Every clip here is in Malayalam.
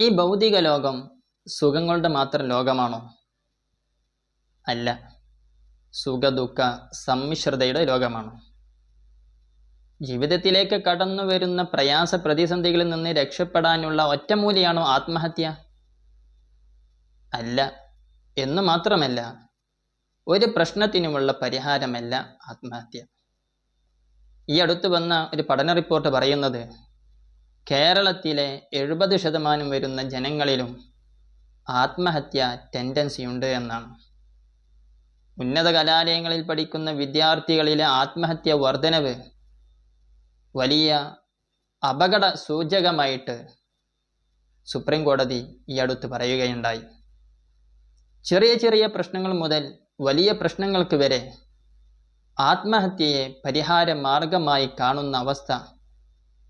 ഈ ഭൗതിക ലോകം സുഖങ്ങളുടെ മാത്രം ലോകമാണോ? അല്ല. സുഖ ദുഃഖ സമ്മിശ്രതയുടെ ലോകമാണ്? ജീവിതത്തിലേക്ക് കടന്നു വരുന്ന പ്രയാസ പ്രതിസന്ധികളിൽ നിന്ന് രക്ഷപ്പെടാനുള്ള ഒറ്റമൂലിയാണോ ആത്മഹത്യ? അല്ല. എന്ന് മാത്രമല്ല ഒരു പ്രശ്നത്തിനുമുള്ള പരിഹാരമല്ല ആത്മഹത്യ. ഈ അടുത്ത് വന്ന ഒരു പഠന റിപ്പോർട്ട് പറയുന്നത് കേരളത്തിലെ എഴുപത് ശതമാനം വരുന്ന ജനങ്ങളിലും ആത്മഹത്യ ടെൻഡൻസി ഉണ്ട് എന്നാണ്. ഉന്നത കലാലയങ്ങളിൽ പഠിക്കുന്ന വിദ്യാർത്ഥികളിലെ ആത്മഹത്യ വർധനവ് വലിയ അപകട സൂചകമായിട്ട് സുപ്രീം കോടതി ഈ അടുത്ത് പറയുകയുണ്ടായി. ചെറിയ ചെറിയ പ്രശ്നങ്ങൾ മുതൽ വലിയ പ്രശ്നങ്ങൾക്ക് വരെ ആത്മഹത്യയെ പരിഹാര മാർഗമായി കാണുന്ന അവസ്ഥ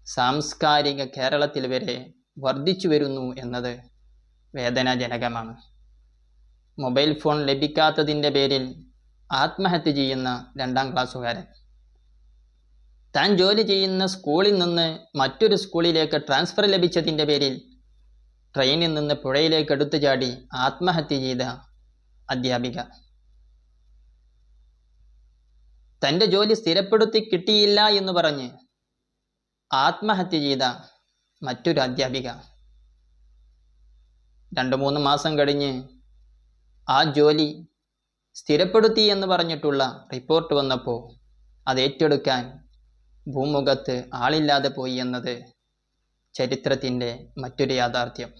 സാംസ്കാരിക കേരളത്തിൽ വരെ വർദ്ധിച്ചു വരുന്നു എന്നത് വേദനാജനകമാണ്. മൊബൈൽ ഫോൺ ലഭിക്കാത്തതിന്റെ പേരിൽ ആത്മഹത്യ ചെയ്യുന്ന രണ്ടാം ക്ലാസ്സുകാരൻ. താൻ ജോലി ചെയ്യുന്ന സ്കൂളിൽ നിന്ന് മറ്റൊരു സ്കൂളിലേക്ക് ട്രാൻസ്ഫർ ലഭിച്ചതിന്റെ പേരിൽ ട്രെയിനിൽ നിന്ന് പുഴയിലേക്ക് എടുത്തു ചാടി ആത്മഹത്യ ചെയ്ത അധ്യാപിക. തന്റെ ജോലി സ്ഥിരപ്പെടുത്തി കിട്ടിയില്ല എന്ന് പറഞ്ഞ് ആത്മഹത്യ ചെയ്ത മറ്റൊരു അധ്യാപിക. രണ്ടു മൂന്ന് മാസം കഴിഞ്ഞ് ആ ജോലി സ്ഥിരപ്പെടുത്തി എന്ന് പറഞ്ഞിട്ടുള്ള റിപ്പോർട്ട് വന്നപ്പോൾ അത് ഏറ്റെടുക്കാൻ ഭൂമുഖത്ത് ആളില്ലാതെ പോയി എന്നത് ചരിത്രത്തിന്റെ മറ്റൊരു യാഥാർത്ഥ്യം.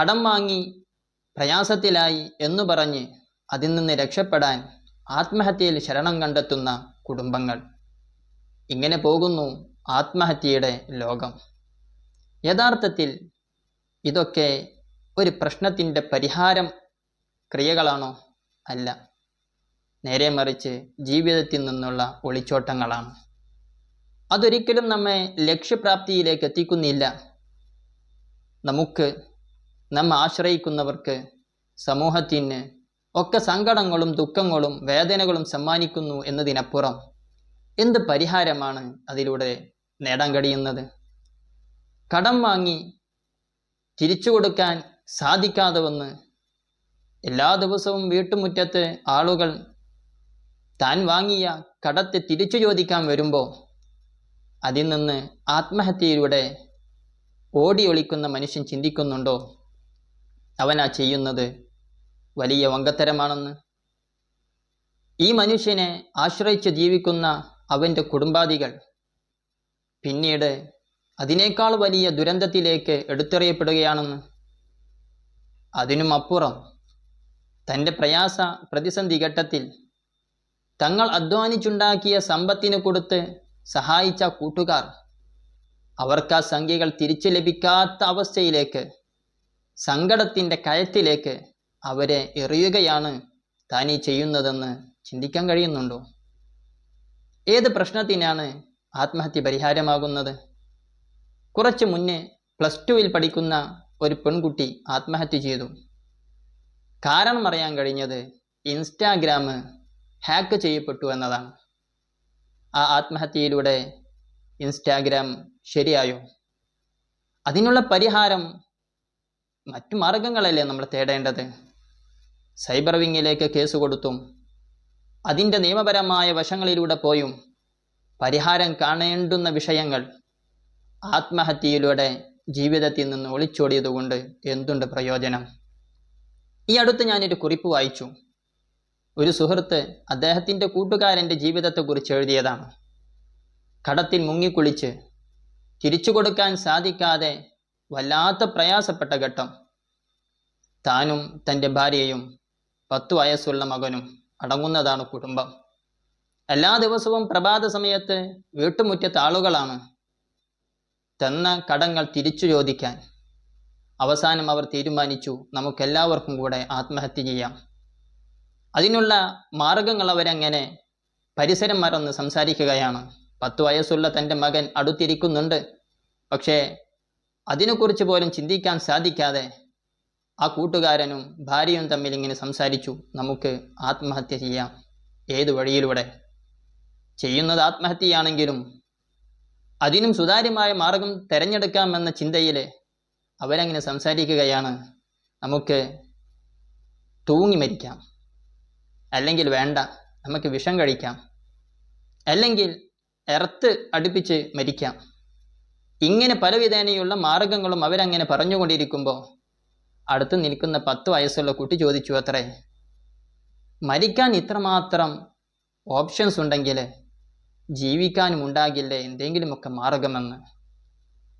കടം വാങ്ങി പ്രയാസത്തിലായി എന്ന് പറഞ്ഞ് അതിൽ നിന്ന് രക്ഷപ്പെടാൻ ആത്മഹത്യയിൽ ശരണം കണ്ടെത്തുന്ന കുടുംബങ്ങൾ. ഇങ്ങനെ പോകുന്നു ആത്മഹത്യയുടെ ലോകം. യഥാർത്ഥത്തിൽ ഇതൊക്കെ ഒരു പ്രശ്നത്തിന്റെ പരിഹാരം ക്രിയകളാണോ? അല്ല. നേരെ മറിച്ച് ജീവിതത്തിൽ നിന്നുള്ള ഒളിച്ചോട്ടങ്ങളാണ്. അതൊരിക്കലും നമ്മെ ലക്ഷ്യപ്രാപ്തിയിലേക്ക് എത്തിക്കുന്നില്ല. നമുക്ക് നമ്മെ ആശ്രയിക്കുന്നവർക്ക് സമൂഹത്തിന് ഒക്കെ സങ്കടങ്ങളും ദുഃഖങ്ങളും വേദനകളും സമ്മാനിക്കുന്നു എന്നതിനപ്പുറം എന്ത് പരിഹാരമാണ് അതിലൂടെ നേടാൻ കഴിയുന്നത്? കടം വാങ്ങി തിരിച്ചു കൊടുക്കാൻ സാധിക്കാതെ വന്ന് എല്ലാ ദിവസവും വീട്ടുമുറ്റത്ത് ആളുകൾ താൻ വാങ്ങിയ കടത്തെ തിരിച്ചു ചോദിക്കാൻ വരുമ്പോൾ അതിൽ നിന്ന് ആത്മഹത്യയിലൂടെ ഓടി ഒളിക്കുന്ന മനുഷ്യൻ ചിന്തിക്കുന്നുണ്ടോ? അവനാ ചെയ്യുന്നത് വലിയ വങ്കത്തരമാണെന്ന്. ഈ മനുഷ്യനെ ആശ്രയിച്ച് ജീവിക്കുന്ന അവന്റെ കുടുംബാദികൾ. പിന്നീട് അതിനേക്കാൾ വലിയ ദുരന്തത്തിലേക്ക് എടുത്തെറിയപ്പെടുകയാണെന്ന്. അതിനും അപ്പുറം തന്റെ പ്രയാസ പ്രതിസന്ധി ഘട്ടത്തിൽ തങ്ങൾ അധ്വാനിച്ചുണ്ടാക്കിയ സമ്പത്തിന് കൊടുത്ത് സഹായിച്ച കൂട്ടുകാർ അവർക്ക് ആ സംഖ്യകൾ തിരിച്ചു ലഭിക്കാത്ത അവസ്ഥയിലേക്ക് സങ്കടത്തിന്റെ കയത്തിലേക്ക് അവരെ എറിയുകയാണ് താനീ ചെയ്യുന്നതെന്ന് ചിന്തിക്കാൻ കഴിയുന്നുണ്ടോ? ഏത് പ്രശ്നത്തിനാണ് ആത്മഹത്യ പരിഹാരമാകുന്നത്? കുറച്ച് മുന്നേ പ്ലസ് ടുവിൽ പഠിക്കുന്ന ഒരു പെൺകുട്ടി ആത്മഹത്യ ചെയ്തു. കാരണം അറിയാൻ കഴിഞ്ഞത് ഇൻസ്റ്റാഗ്രാം ഹാക്ക് ചെയ്യപ്പെട്ടു എന്നതാണ്. ആ ആത്മഹത്യയിലൂടെ ഇൻസ്റ്റാഗ്രാം ശരിയായോ? അതിനുള്ള പരിഹാരം മറ്റു മാർഗങ്ങളല്ലേ നമ്മൾ തേടേണ്ടത്? സൈബർ വിങ്ങിലേക്ക് കേസ് കൊടുത്തും അതിന്റെ നിയമപരമായ വശങ്ങളിലൂടെ പോയും പരിഹാരം കാണേണ്ടുന്ന വിഷയങ്ങൾ ആത്മഹത്യയിലൂടെ ജീവിതത്തിൽ നിന്ന് ഒളിച്ചോടിയതുകൊണ്ട് എന്തുണ്ട് പ്രയോജനം? ഈ അടുത്ത് ഞാനൊരു കുറിപ്പ് വായിച്ചു. ഒരു സുഹൃത്ത് അദ്ദേഹത്തിന്റെ കൂട്ടുകാരന്റെ ജീവിതത്തെക്കുറിച്ച് എഴുതിയതാണ്. കടത്തിൽ മുങ്ങിക്കുളിച്ച് തിരിച്ചു കൊടുക്കാൻ സാധിക്കാതെ വല്ലാത്ത പ്രയാസപ്പെട്ട ഘട്ടം. താനും തന്റെ ഭാര്യയും പത്തു വയസ്സുള്ള മകനും അടങ്ങുന്നതാണ് കുടുംബം. എല്ലാ ദിവസവും പ്രഭാത സമയത്ത് വീട്ടുമുറ്റത്ത് ആളുകളാണ് തന്ന കടങ്ങൾ തിരിച്ചു ചോദിക്കാൻ. അവസാനം അവർ തീരുമാനിച്ചു നമുക്കെല്ലാവർക്കും കൂടെ ആത്മഹത്യ ചെയ്യാം. അതിനുള്ള മാർഗങ്ങൾ അവരങ്ങനെ പരിസരം മറന്ന് സംസാരിക്കുകയാണ്. പത്ത് വയസ്സുള്ള തന്റെ മകൻ അടുത്തിരിക്കുന്നുണ്ട്. പക്ഷേ അതിനെക്കുറിച്ച് പോലും ചിന്തിക്കാൻ സാധിക്കാതെ ആ കൂട്ടുകാരനും ഭാര്യയും തമ്മിൽ ഇങ്ങനെ സംസാരിച്ചു. നമുക്ക് ആത്മഹത്യ ചെയ്യാം. ഏത് വഴിയിലൂടെ? ചെയ്യുന്നത് ആത്മഹത്യയാണെങ്കിലും അതിനും സുതാര്യമായ മാർഗം തിരഞ്ഞെടുക്കാമെന്ന ചിന്തയിൽ അവരങ്ങനെ സംസാരിക്കുകയാണ്. നമുക്ക് തൂങ്ങി മരിക്കാം. അല്ലെങ്കിൽ വേണ്ട നമുക്ക് വിഷം കഴിക്കാം. അല്ലെങ്കിൽ എർത്ത് അടുപ്പിച്ച് മരിക്കാം. ഇങ്ങനെ പലവിധേനയുള്ള മാർഗങ്ങളും അവരങ്ങനെ പറഞ്ഞുകൊണ്ടിരിക്കുമ്പോൾ അടുത്ത് നിൽക്കുന്ന പത്ത് വയസ്സുള്ള കുട്ടി ചോദിച്ചു അത്രേ മരിക്കാൻ ഇത്രമാത്രം ഓപ്ഷൻസ് ഉണ്ടെങ്കിൽ ജീവിക്കാനും ഉണ്ടാകില്ലേ? എന്തെങ്കിലുമൊക്കെ മാർഗമെന്ന്.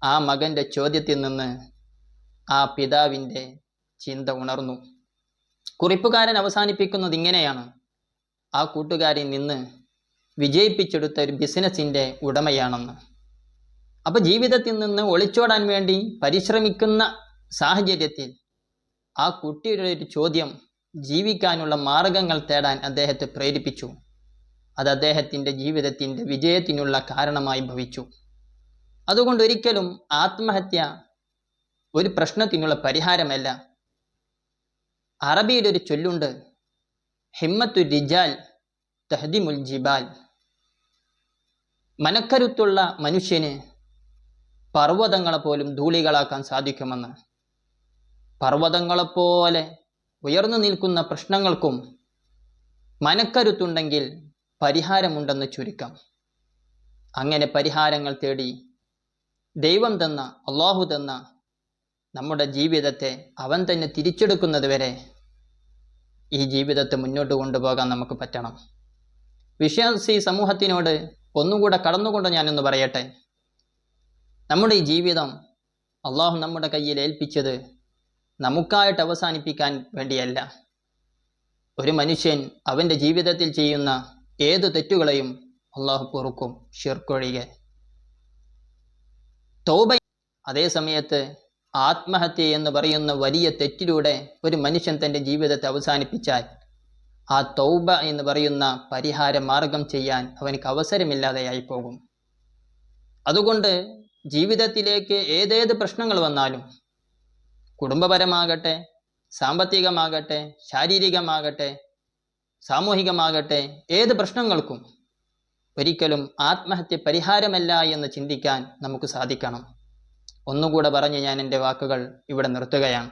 ആ മകന്റെ ചോദ്യത്തിൽ നിന്ന് ആ പിതാവിന്റെ ചിന്ത ഉണർന്നു. കുറിപ്പുകാരൻ അവസാനിപ്പിക്കുന്നത് ഇങ്ങനെയാണ്. ആ കൂട്ടുകാരിൽ നിന്ന് വിജയിപ്പിച്ചെടുത്ത ഒരു ബിസിനസ്സിന്റെ ഉടമയാണെന്ന്. അപ്പോൾ ജീവിതത്തിൽ നിന്ന് ഒളിച്ചോടാൻ വേണ്ടി പരിശ്രമിക്കുന്ന സാഹചര്യത്തിൽ ആ കുട്ടിയുടെ ഒരു ചോദ്യം ജീവിക്കാനുള്ള മാർഗങ്ങൾ തേടാൻ അദ്ദേഹത്തെ പ്രേരിപ്പിച്ചു. അത് അദ്ദേഹത്തിന്റെ ജീവിതത്തിന്റെ വിജയത്തിനുള്ള കാരണമായി ഭവിച്ചു. അതുകൊണ്ട് ഒരിക്കലും ആത്മഹത്യ ഒരു പ്രശ്നത്തിനുള്ള പരിഹാരമല്ല. അറബിയിൽ ഒരു ചൊല്ലുണ്ട് ഹിമ്മത്തു റിജാൽ തഹദിമുൽ ജിബാൽ. മനക്കരുത്തുള്ള മനുഷ്യന് പർവതങ്ങളെ പോലും ധൂളികളാക്കാൻ സാധിക്കുമെന്ന്. പർവതങ്ങളെപ്പോലെ ഉയർന്നു നിൽക്കുന്ന പ്രശ്നങ്ങൾക്കും മനക്കരുത്തുണ്ടെങ്കിൽ പരിഹാരമുണ്ടെന്ന് ചുരുക്കം. അങ്ങനെ പരിഹാരങ്ങൾ തേടി ദൈവം തന്ന അള്ളാഹു തന്ന നമ്മുടെ ജീവിതത്തെ അവൻ തന്നെ തിരിച്ചെടുക്കുന്നത് വരെ ഈ ജീവിതത്തെ മുന്നോട്ട് കൊണ്ടുപോകാൻ നമുക്ക് പറ്റണം. വിശ്വാസി സമൂഹത്തിനോട് ഒന്നുകൂടെ കടന്നുകൊണ്ട് ഞാനൊന്ന് പറയട്ടെ. നമ്മുടെ ഈ ജീവിതം അള്ളാഹു നമ്മുടെ കയ്യിൽ ഏൽപ്പിച്ചത് നമുക്കായിട്ട് അവസാനിപ്പിക്കാൻ വേണ്ടിയല്ല. ഒരു മനുഷ്യൻ അവന്റെ ജീവിതത്തിൽ ചെയ്യുന്ന ഏതു തെറ്റുകളെയും അള്ളാഹു പൊറുക്കും ഷിർക്കൊഴികെ തോബ അതേ സമയത്ത് ആത്മഹത്യ എന്ന് പറയുന്ന വലിയ തെറ്റിലൂടെ ഒരു മനുഷ്യൻ തന്റെ ജീവിതത്തെ അവസാനിപ്പിച്ചാൽ ആ തൗബ എന്ന് പറയുന്ന പരിഹാര മാർഗം ചെയ്യാൻ അവനക്ക് അവസരമില്ലാതെയായി പോകും. അതുകൊണ്ട് ജീവിതത്തിലേക്ക് ഏതേത് പ്രശ്നങ്ങൾ വന്നാലും കുടുംബപരമാകട്ടെ സാമ്പത്തികമാകട്ടെ ശാരീരികമാകട്ടെ സാമൂഹികമാകട്ടെ ഏത് പ്രശ്നങ്ങൾക്കും ഒരിക്കലും ആത്മഹത്യ പരിഹാരമല്ല എന്ന് ചിന്തിക്കാൻ നമുക്ക് സാധിക്കണം. ഒന്നുകൂടെ പറഞ്ഞ് ഞാൻ എന്റെ വാക്കുകൾ ഇവിടെ നിർത്തുകയാണ്.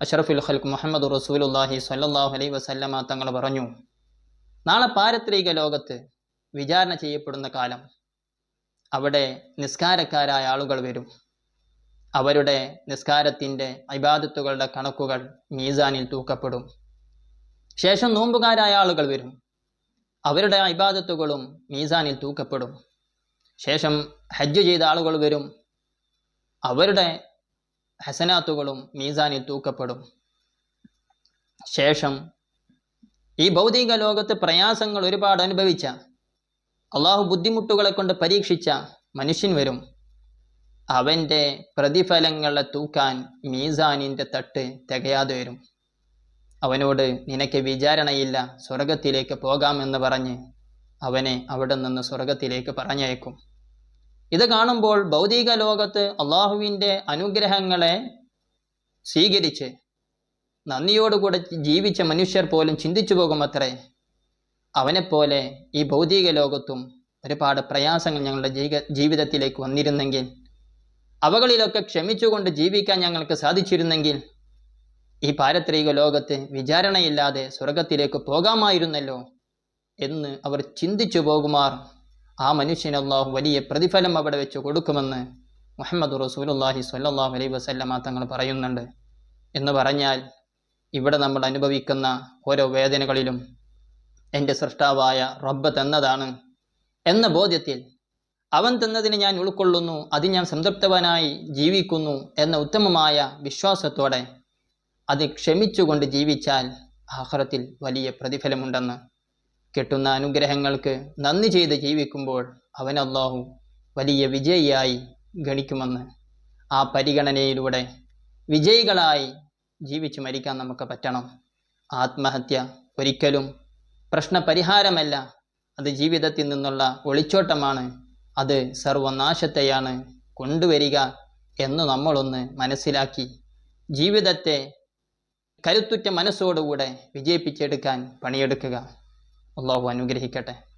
അഷറഫുൽ ഖൽക്ക് മുഹമ്മദ് റസൂലുല്ലാഹി സല്ലാഹു അലൈ വസല്ലമ തങ്ങൾ പറഞ്ഞു നാളെ പാരത്രിക ലോകത്ത് വിചാരണ ചെയ്യപ്പെടുന്ന കാലം അവിടെ നിസ്കാരക്കാരായ ആളുകൾ വരും. അവരുടെ നിസ്കാരത്തിന്റെ അബാദത്തുകളുടെ കണക്കുകൾ മീസാനിൽ തൂക്കപ്പെടും. ശേഷം നോമ്പുകാരായ ആളുകൾ വരും. അവരുടെ അബാദത്തുകളും മീസാനിൽ തൂക്കപ്പെടും. ശേഷം ഹജ്ജ് ചെയ്ത ആളുകൾ വരും. അവരുടെ ഹസനാത്തുകളും മീസാനിൽ തൂക്കപ്പെടും. ശേഷം ഈ ഭൗതിക ലോകത്ത് പ്രയാസങ്ങൾ ഒരുപാട് അനുഭവിച്ച അള്ളാഹു ബുദ്ധിമുട്ടുകളെ കൊണ്ട് പരീക്ഷിച്ച മനുഷ്യൻ വരും. അവന്റെ പ്രതിഫലങ്ങളെ തൂക്കാൻ മീസാനിന്റെ തട്ട് തികയാതെ വരും. അവനോട് നിനക്ക് വിചാരണയില്ല സ്വർഗത്തിലേക്ക് പോകാമെന്ന് പറഞ്ഞ് അവനെ അവിടെ നിന്ന് സ്വർഗത്തിലേക്ക് പറഞ്ഞയക്കും. ഇത് കാണുമ്പോൾ ഭൗതിക ലോകത്ത് അള്ളാഹുവിന്റെ അനുഗ്രഹങ്ങളെ സ്വീകരിച്ച് നന്ദിയോടുകൂടെ ജീവിച്ച മനുഷ്യർ പോലും ചിന്തിച്ചു പോകുമത്രേ. അവനെപ്പോലെ ഈ ഭൗതിക ലോകത്തും ഒരുപാട് പ്രയാസങ്ങൾ ഞങ്ങളുടെ ജീവിതത്തിലേക്ക് വന്നിരുന്നെങ്കിൽ അവകളിലൊക്കെ ക്ഷമിച്ചുകൊണ്ട് ജീവിക്കാൻ ഞങ്ങൾക്ക് സാധിച്ചിരുന്നെങ്കിൽ ഈ പാരത്രിക ലോകത്ത് വിചാരണയില്ലാതെ സ്വർഗത്തിലേക്ക് പോകാമായിരുന്നല്ലോ എന്ന് അവർ ചിന്തിച്ചു പോകുമാർ. ആ മനുഷ്യന് വലിയ പ്രതിഫലം അവിടെ വെച്ച് കൊടുക്കുമെന്ന് മുഹമ്മദ് റസൂലുല്ലാഹി സ്വല്ലല്ലാഹു അലൈഹി വസല്ലമ തങ്ങൾ പറയുന്നുണ്ട്. എന്ന് പറഞ്ഞാൽ ഇവിടെ നമ്മൾ അനുഭവിക്കുന്ന ഓരോ വേദനകളിലും എന്റെ സൃഷ്ടാവായ റബ്ബ് തന്നതാണ് എന്ന ബോധ്യത്തിൽ അവൻ തന്നതിനെ ഞാൻ ഉൾക്കൊള്ളുന്നു അത് ഞാൻ സംതൃപ്തവനായി ജീവിക്കുന്നു എന്ന ഉത്തമമായ വിശ്വാസത്തോടെ അത് ക്ഷമിച്ചുകൊണ്ട് ജീവിച്ചാൽ ആഹ്റത്തിൽ വലിയ പ്രതിഫലമുണ്ടെന്ന്. കിട്ടുന്ന അനുഗ്രഹങ്ങൾക്ക് നന്ദി ചെയ്ത് ജീവിക്കുമ്പോൾ അവൻ അള്ളാഹു വലിയ വിജയിയായി ഗണിക്കുമെന്ന്. ആ പരിഗണനയിലൂടെ വിജയികളായി ജീവിച്ച് മരിക്കാൻ നമുക്ക് പറ്റണം. ആത്മഹത്യ ഒരിക്കലും പ്രശ്നപരിഹാരമല്ല അത് ജീവിതത്തിൽ നിന്നുള്ള ഒളിച്ചോട്ടമാണ്. അത് സർവനാശത്തെയാണ് കൊണ്ടുവരിക എന്ന് നമ്മളൊന്ന് മനസ്സിലാക്കി. ജീവിതത്തെ കരുത്തുറ്റ മനസ്സോടുകൂടെ വിജയിപ്പിച്ചെടുക്കാൻ പണിയെടുക്കുക. അള്ളാഹു അനുഗ്രഹിക്കട്ടെ.